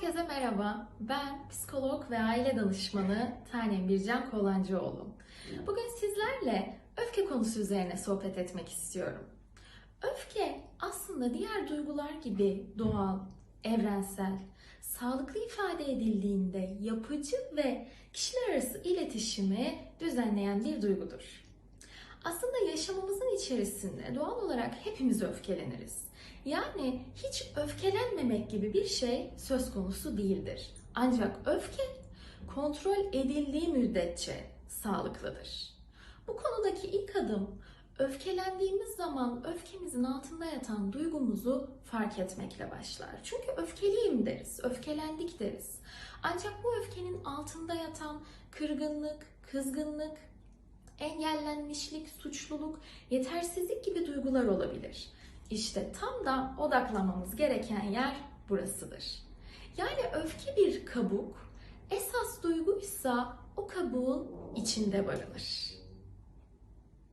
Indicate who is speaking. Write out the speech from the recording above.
Speaker 1: Herkese merhaba. Ben psikolog ve aile danışmanı Tanem Bircan Kolancıoğlu. Bugün sizlerle öfke konusu üzerine sohbet etmek istiyorum. Öfke aslında diğer duygular gibi doğal, evrensel, sağlıklı ifade edildiğinde yapıcı ve kişiler arası iletişimi düzenleyen bir duygudur. Aslında yaşamımızın içerisinde doğal olarak hepimiz öfkeleniriz. Yani hiç öfkelenmemek gibi bir şey söz konusu değildir. Ancak öfke kontrol edildiği müddetçe sağlıklıdır. Bu konudaki ilk adım öfkelendiğimiz zaman öfkemizin altında yatan duygumuzu fark etmekle başlar. Çünkü öfkeliyim deriz, öfkelendik deriz. Ancak bu öfkenin altında yatan kırgınlık, kızgınlık, engellenmişlik, suçluluk, yetersizlik gibi duygular olabilir. İşte tam da odaklanmamız gereken yer burasıdır. Yani öfke bir kabuk, esas duyguysa o kabuğun içinde barınır.